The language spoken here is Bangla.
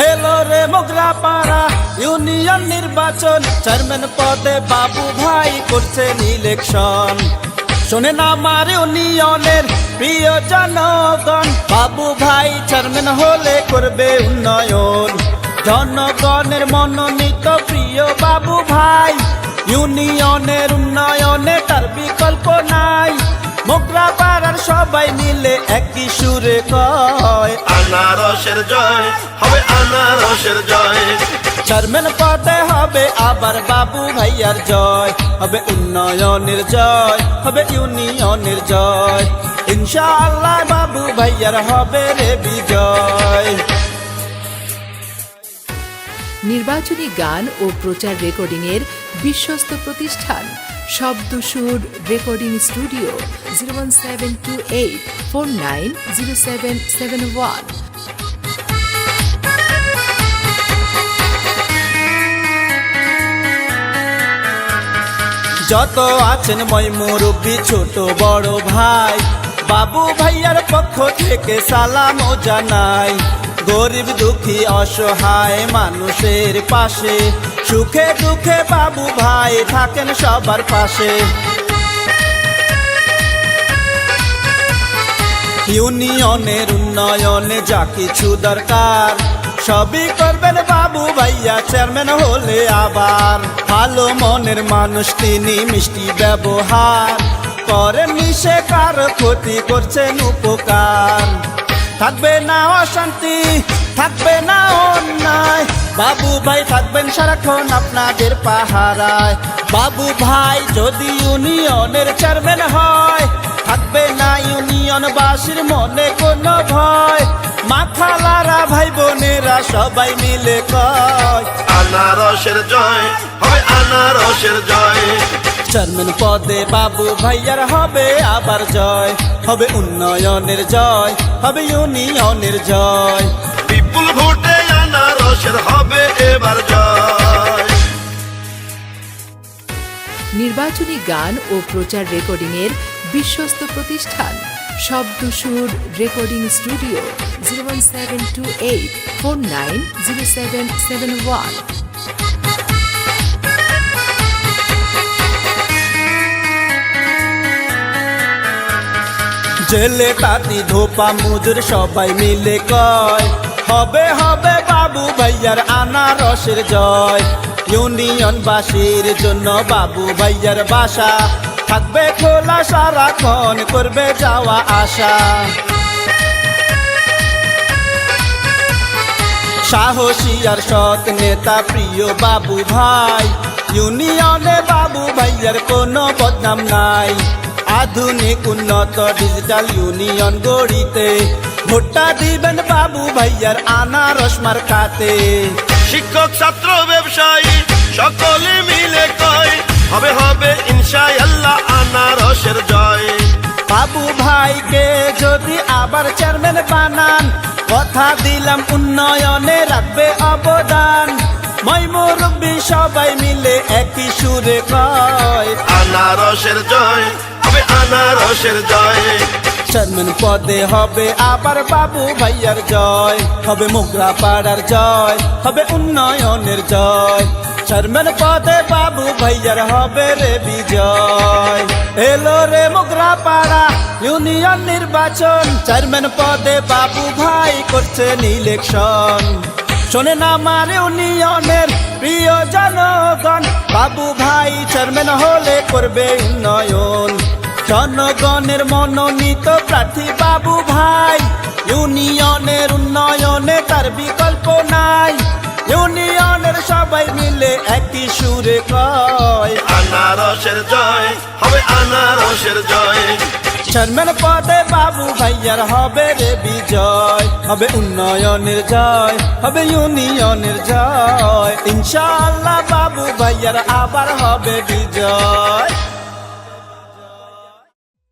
এলো রে মোগরা পাড়া, ইউনিয়ন নির্বাচন। চেয়ারম্যান পদে বাবু ভাই করছেন ইলেকশন শোনেন আমার ইউনিয়নের প্রিয় জনগণ, বাবু ভাই চেয়ারম্যান হলে করবে উন্নয়ন। জনগণের মনোনীত প্রিয় বাবু ভাই, ইউনিয়নের উন্নয়নে তার বিকল্প নাই। মোগরা পাড়ার সবাই মিলে একই সুরে কয় আনারসের জয় হবে আনারসের জয়। চেয়ারম্যান পদে হবে আবার বাবু ভাইয়ার জয় হবে উন্নয়নের জয় হবে ইউনিয়নের জয়। ইনশাআল্লাহ বাবু ভাইয়ার হবে রে বিজয়। নির্বাচনী গান ও প্রচার রেকর্ডিংয়ের বিশ্বস্ত প্রতিষ্ঠান শব্দ সুর recording studio zero one seven two eight, four nine zero seven seven one. যত আছেন মই মুরব্বী ছোট বড় ভাই, বাবু ভাইয়ার পক্ষ থেকে সালাম ও জানাই। গরিব দুঃখী অসহায় মানুষের পাশে। সুখে দুঃখে বাবু ভাই থাকেন সবার পাশে। ইউনিয়নের উন্নয়নে যা কিছু দরকার, সবই করবেন বাবু ভাইয়া, চেয়ারম্যান হলে আবার। ভালো মনের মানুষ তিনি মিষ্টি ব্যবহার করেন সে কার ক্ষতি, করছেন উপকার। থাকবে না অশান্তি, থাকবে না অন্যায়। বাবু ভাই থাকবেন সারাক্ষণ আপনাদের পাহারায়। বাবু ভাই যদি ইউনিয়নের চেয়ারম্যান হয়, থাকবে না ইউনিয়ন ইউনিয়নবাসীর মনে কোনো ভয়। মাথা লারা ভাই বোনেরা সবাই মিলে কয়, আনারসের জয়, হবে আনারসের জয়। চেয়ারম্যান পদে বাবু ভাইয়ার হবে আবার জয়। হবে উন্নয়নের জয় হবে ইউনিয়নের জয়। বিপুল ভোটে আনারসের হবে এবার জয়। নির্বাচনী গান ও প্রচার রেকর্ডিংয়ের বিশ্বস্ত প্রতিষ্ঠান শব্দ সুর recording studio zero one seven two eight four nine zero seven seven one. জেলে তাঁতি, ধোপা, মুজুর সবাই মিলে কয়, হবে হবে বাবু ভাইয়ার আনারসের জয়। ইউনিয়নবাসীর জন্য বাবু ভাইয়ার বাসা, থাকবে খোলা সারাক্ষণ, করবে যাওয়া আশা সাহসী আর সৎ নেতা প্রিয় বাবু ভাই, ইউনিয়নে বাবু ভাইয়ার কোনো বদনাম নাই। আধুনিক উন্নত ডিজিটাল ইউনিয়ন গড়িতে। ভোটটা দিবেন বাবু ভাইয়ার আনারস মার্কাতে। শিক্ষক ছাত্র ব্যবসায়ী সকলে মিলে কয় হবে হবে ইনশাআল্লাহ আনারসের জয়। বাবু ভাইকে যদি আবার চেয়ারম্যান বানান কথা দিলাম উন্নয়নে রাখবে অবদান। মই মুরব্বী সবাই মিলে একই সুরে কয় আনারসের জয়। আনারসের জয়। চেয়ারম্যান পদে হবে আবার বাবু ভাইয়ার জয়। হবে মোগরা পাড়ার জয়, হবে উন্নয়নের জয়। চেয়ারম্যান পদে বাবু ভাইয়ার হবে রে বিজয়। এলো রে মোগরা পাড়া, ইউনিয়ন নির্বাচন। চেয়ারম্যান পদে বাবু ভাই করছেন ইলেকশন শোনেন আমার ইউনিয়নের প্রিয় জনগণ, বাবু ভাই চেয়ারম্যান হলে করবে উন্নয়ন। জনগণের মনোনীত প্রার্থী বাবু ভাই। ইউনিয়নের উন্নয়নে তার বিকল্প নাই। ইউনিয়নের সবাই মিলে একই সুরে কয়। আনারসের জয় হবে আনারসের জয়। চেয়ারম্যান পদে বাবু ভাইয়ার হবে রে বিজয়। হবে উন্নয়নের জয় হবে ইউনিয়নের জয়। ইনশাআল্লাহ বাবু ভাইয়ার আবার হবে বিজয়।